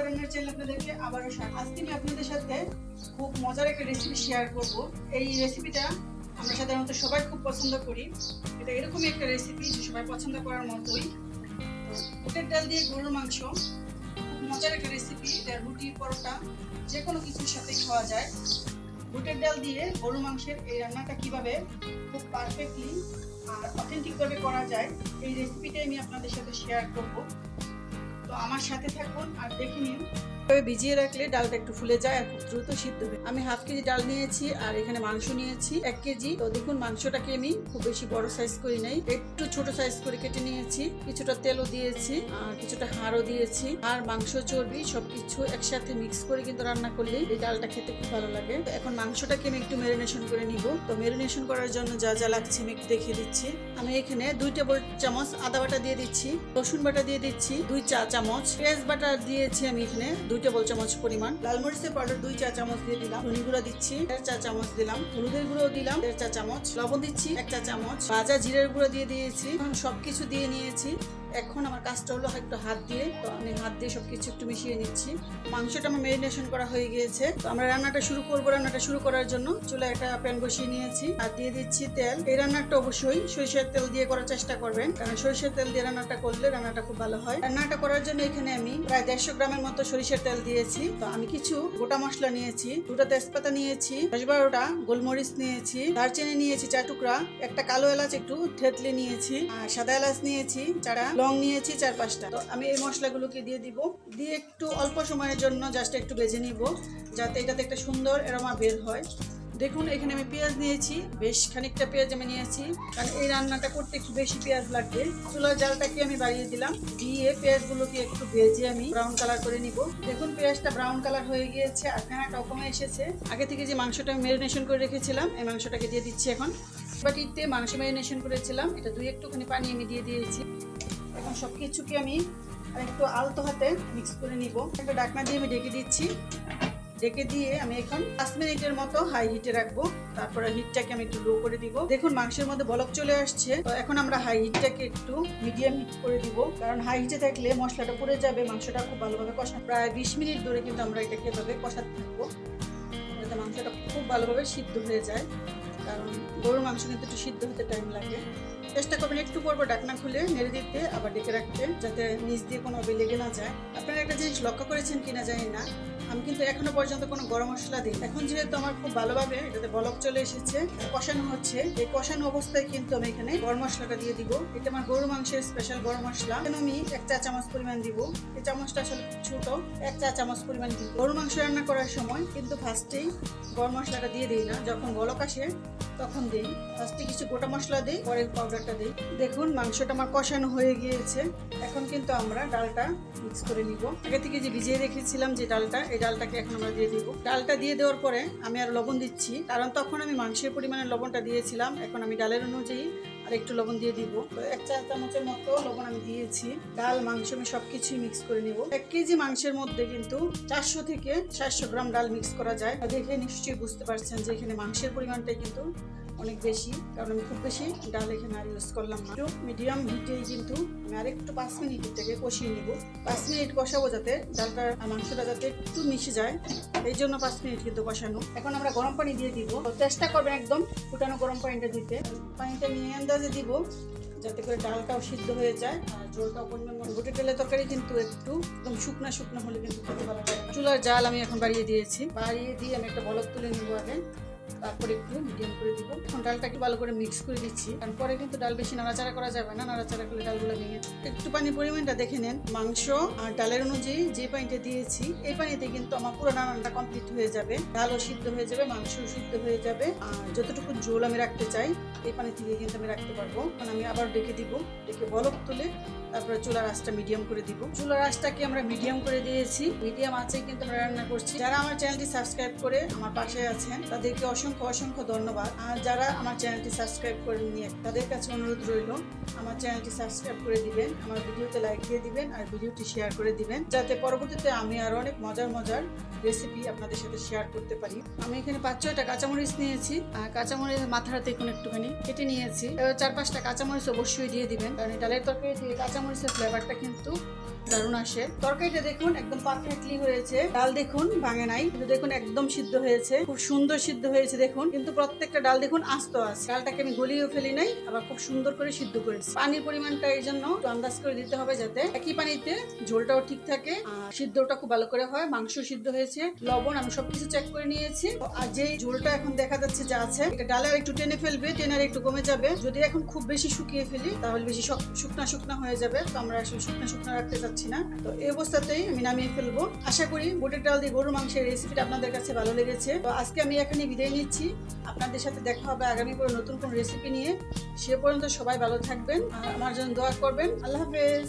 রান্নার চ্যানেল আপনাদেরকে আবারও স্বাগত। আজকে আমি আপনাদের সাথে খুব মজার একটা রেসিপি শেয়ার করব। এই রেসিপিটা আমরা সাধারণত সবাই খুব পছন্দ করি। এটা এরকমই একটা রেসিপি যে সবাই পছন্দ করার মতোই। বুটের ডাল দিয়ে গরুর মাংস, খুব মজার একটা রেসিপি এটা রুটি, পরোটা যে কোনো কিছুর সাথে খাওয়া যায়। বুটের ডাল দিয়ে গরুর মাংসের এই রান্নাটা কীভাবে খুব পারফেক্টলি আর অথেন্টিকভাবে করা যায়, এই রেসিপিটাই আমি আপনাদের সাথে শেয়ার করব। তো আমার সাথে থাকুন আর দেখে নিন। তবে ভিজিয়ে রাখলে ডালটা একটু ফুলে যায় আর খুব দ্রুত সিদ্ধ হবে আমি হাফ কেজি ডাল নিয়েছি আর এখানে মাংস নিয়েছি। এক কেজি। তো দেখুন, মাংসটাকে আমি খুব বেশি বড় সাইজ করি নাই। একটু ছোট সাইজ করে কেটে নিয়েছি। কিছুটা তেলও দিয়েছি, আর কিছুটা হাড়ও দিয়েছি। আর মাংস, চর্বি সবকিছু একসাথে মিক্স করে কিন্তু রান্না করলে এই ডালটা খেতে খুব ভালো লাগে। এখন মাংসটাকে আমি একটু ম্যারিনেশন করে নিব। তো ম্যারিনেশন করার জন্য যা যা লাগছে আমি একটু দেখিয়ে দিচ্ছি। আমি এখানে দুই টেবিল চামচ আদা বাটা দিয়ে দিচ্ছি, রসুন বাটা দিয়ে দিচ্ছি, দুই চা চামচ পেঁয়াজ বাটা দিয়েছি আমি এখানে। দুই টেবিল চামচ পরিমাণ। লাল মরিচের পাউডার দুই চা চামচ দিয়ে দিলাম। ধনি গুঁড়া দিচ্ছি, দেড় চা চামচ দিলাম। হলুদের গুঁড়ো দিলাম, দেড় চা চামচ। লবণ দিচ্ছি, এক চা চামচ। ভাজা জিরের গুঁড়ো দিয়ে দিয়েছি। এখন সবকিছু দিয়ে নিয়েছি। এখন আমার কাজটা হলো একটু হাত দিয়ে, তো আমি হাত দিয়ে সবকিছু একটু মিশিয়ে নিচ্ছি। মাংসটা আমার মেরিনেশন করা হয়ে গিয়েছে। তো আমরা রান্নাটা শুরু করব, রান্নাটা শুরু করার জন্য চুলা একটা প্যান বসিয়ে নিয়েছি। আর দিয়ে দিচ্ছি তেল। এই রান্নাটা অবশ্যই সরিষার তেল দিয়ে করার চেষ্টা করবেন, কারণ সরিষার তেল দিয়ে রান্নাটা করলে রান্নাটা খুব ভালো হয়। রান্নাটা করার জন্য এখানে আমি প্রায় দেড়শো গ্রামের মতো সরিষার তেল দিয়েছি। তো আমি কিছু গোটা মশলা নিয়েছি, দুটো তেজপাতা নিয়েছি, দশ বারোটা গোলমরিচ নিয়েছি, দারচিনি নিয়েছি চার টুকরা, একটা কালো এলাচ, একটু থেতলে নিয়েছি, আর সাদা এলাচ নিয়েছি চারা লং নিয়েছি চার পাঁচটা আমি এই মশলাগুলোকে দিয়ে দিব। দিয়ে একটু অল্প সময়ের জন্য জাস্ট একটু ভেজে নিব, যাতে এটাতে একটা সুন্দর এরমা বের হয়। দেখুন, এখানে আমি পেঁয়াজ নিয়েছি, বেশ খানিকটা পেঁয়াজ আমি নিয়েছি। কারণ এই রান্নাটা করতে একটু বেশি পেঁয়াজ লাগবে। চুলার জালটাকে আমি বাড়িয়ে দিলাম। দিয়ে পেঁয়াজগুলোকে একটু ভেজে আমি ব্রাউন কালার করে নিব। দেখুন, পেঁয়াজটা ব্রাউন কালার হয়ে গিয়েছে আর ফেনাটাও কমে এসেছে। আগে থেকে যে মাংসটা আমি ম্যারিনেশন করে রেখেছিলাম, এই মাংসটাকে দিয়ে দিচ্ছি এখন। বাটিতে মাংস ম্যারিনেশন করেছিলাম। এটা দুই একটুখানি পানি আমি দিয়ে দিয়েছি। এখন সব কিছুকে আমি একটু আলতো হাতে মিক্স করে নিব। একটা ডাকনা দিয়ে আমি ডেকে দিচ্ছি। ডেকে দিয়ে আমি এখন পাঁচ মিনিটের মতো হাই হিটে রাখব। তারপরে হিটটাকে আমি একটু লো করে দিব। দেখুন মাংসের মধ্যে বলক চলে আসছে। তো এখন আমরা হাই হিটটাকে একটু মিডিয়াম হিট করে দিব। কারণ হাই হিটে থাকলে মশলাটা পড়ে যাবে, মাংসটা খুব ভালোভাবে কষা প্রায় বিশ মিনিট ধরে কিন্তু আমরা এটাকে এভাবে কষাতে থাকব। যাতে মাংসটা খুব ভালোভাবে সিদ্ধ হয়ে যায়। কারণ গরুর মাংস কিন্তু একটু সিদ্ধ হতে টাইম লাগে। চেষ্টা করবেন একটু পরপর ডাকনা খুলে নেড়ে দিতে, আবার ডেকে রাখতে, যাতে নিচ দিয়ে কোনো লেগে না যায়। আপনারা একটা জিনিস লক্ষ্য করেছেন কিনা জানি না। আমি কিন্তু এখনও পর্যন্ত কোনো গরম মশলা দিই এখন যেহেতু আমার খুব ভালোভাবে এটাতে বলক চলে এসেছে কষানো হচ্ছে, এই কষানো অবস্থায় কিন্তু আমি এখানে গরম মশলাটা দিয়ে দিব। এটা আমার গরু মাংসের স্পেশাল গরম মশলা। এখানে আমি এক চা চামচ পরিমাণ দিব। এই চামচটা আসলে ছোট, এক চা চামচ পরিমাণ দিব। গরু মাংস রান্না করার সময় কিন্তু ফার্স্টেই গরম মশলাটা দিয়ে দিই না। যখন বলক আসে, তখন দিই। ফার্স্টে কিছু গোটা মশলা দিই, পরে পাউডারটা দিই। দেখুন, মাংসটা আমার কষানো হয়ে গিয়েছে। এখন কিন্তু আমরা ডালটা মিক্স করে নিব। আগে থেকে যে ভিজিয়ে রেখেছিলাম যে ডালটা, এই ডালটাকে এখন আমরা দিয়ে দিব। ডালটা দিয়ে দেওয়ার পরে আমি আর লবণ দিচ্ছি, কারণ তখন আমি মাংসের পরিমাণে লবণটা দিয়েছিলাম। এখন আমি ডালের অনুযায়ী আর একটু লবণ দিয়ে দিব। এক চা চামচের মতো লবণ আমি দিয়েছি। ডাল, মাংস আমি সবকিছুই মিক্স করে নিব। এক কেজি মাংসের মধ্যে কিন্তু চারশো থেকে চারশো গ্রাম ডাল মিক্স করা যায়। দেখে নিশ্চয়ই বুঝতে পারছেন যে এখানে মাংসের পরিমাণটাই কিন্তু অনেক বেশি। কারণ আমি খুব বেশি ডাল এখানে আর ইউজ করলাম না। একটু মিডিয়াম হিটেই কিন্তু আমি আর একটু পাঁচ মিনিট থেকে কষিয়ে নিব। পাঁচ মিনিট কষাবো যাতে ডালটা মাংসটা যাতে একটু মিশে যায়। এই জন্য পাঁচ মিনিট কিন্তু কষানো। এখন আমরা গরম পানি দিয়ে দিব। চেষ্টা করবেন একদম ফুটানো গরম পানিটা দিতে। পানিটা নিয়ে আন্দাজে দিব, যাতে করে ডালটাও সিদ্ধ হয়ে যায়। আর জলটাও পরিমাণ মতো। বুটের তেলের তরকারি কিন্তু একটু, একদম শুকনা শুকনো হলে কিন্তু খেতে ভালো লাগে চুলার জাল আমি এখন বাড়িয়ে দিয়েছি। বাড়িয়ে দিয়ে আমি একটা বলক তুলে নিব আগে। তারপরে একটু মিডিয়াম করে দিব। একটু ভালো করে মিক্স করে দিচ্ছি। কারণ পরে কিন্তু ডাল বেশি নাড়াচাড়া করা যাবে না, নাড়াচাড়া করলে ডালগুলো ভেঙে। একটু পানির পরিমাণটা দেখে নেন। মাংস আর ডালের অনুযায়ী যে পানিটা দিয়েছি, এই পানিতে কিন্তু আমার পুরো রান্নাটা কমপ্লিট হয়ে যাবে। ডালও সিদ্ধ হয়ে যাবে, মাংসও সিদ্ধ হয়ে যাবে। আর যতটুকু ঝোল আমি রাখতে চাই, এই পানি থেকে কিন্তু আমি রাখতে পারব। কারণ আমি আবার ডেকে দিব। ডেকে বলক তুলে তারপরে চুলার আঁচটা মিডিয়াম করে দিব। চুলার আঁচটাকে আমরা মিডিয়াম করে দিয়েছি। মিডিয়াম আছে কিন্তু আমরা রান্না করছি। যারা আমার চ্যানেলটি সাবস্ক্রাইব করে আমার পাশে আছেন, তাদেরকে অসংখ্য অসংখ্য ধন্যবাদ। আর যারা আমার চ্যানেলটি সাবস্ক্রাইব করেননি, তাদের কাছে অনুরোধ রইল, আমার চ্যানেলটি সাবস্ক্রাইব করে দিবেন, আমার ভিডিওতে লাইক দিয়ে দিবেন, আর ভিডিওটি শেয়ার করে দিবেন, যাতে পরবর্তীতে আমি আরও অনেক মজার মজার রেসিপি আপনাদের সাথে শেয়ার করতে পারি। আমি এখানে পাঁচ, ছয়টা কাঁচামরিচ নিয়েছি। আর কাঁচামরিচ মাথাটা দেখুন একটুখানি কেটে নিয়েছি। এবার চার, পাঁচটা কাঁচামরিচ অবশ্যই দিয়ে দিবেন। কারণ ডালের তরকারি দিয়ে কাঁচামরিচের ফ্লেভারটা কিন্তু দারুণ আসে। তরকারিটা দেখুন একদম পারফেক্টলি হয়েছে। ডাল দেখুন ভাঙে নাই দেখুন একদম সিদ্ধ হয়েছে। খুব সুন্দর সিদ্ধ হয়েছে দেখুন, কিন্তু প্রত্যেকটা ডাল দেখুন আস্ত আছে। ডালটাকে আমি গলিয়েও ফেলি নাই, আবার খুব সুন্দর করে সিদ্ধ করেছি। পানির পরিমাণটা এই জন্য একটু আন্দাজ করে দিতে হবে যাতে একই পানিতে ঝোলটাও ঠিক থাকে আর সিদ্ধটা খুব ভালো করে হয়। মাংস সিদ্ধ হয়েছে, লবণ আমি সবকিছু চেক করে নিয়েছি। আর যে ঝোলটা এখন দেখা যাচ্ছে যা আছে, এটা ডালে আর একটু টেনে ফেলবে, টেনে আর একটু কমে যাবে। যদি এখন খুব বেশি শুকিয়ে ফেলি, তাহলে বেশি শুকনা শুকনা হয়ে যাবে। তো আমরা শুকনা শুকনা রাখতে চাচ্ছি না। তো এই অবস্থাতেই আমি নামিয়ে ফেলব। আশা করি বুটের ডাল দিয়ে গরুর মাংসের রেসিপিটা আপনাদের কাছে ভালো লেগেছে। তো আজকে আমি এখানে বিদায় নিচ্ছি। আপনাদের সাথে দেখা হবে আগামী কোনো নতুন কোনো রেসিপি নিয়ে। সে পর্যন্ত সবাই ভালো থাকবেন। আমার জন্য দোয়া করবেন। আল্লাহ হাফেজ।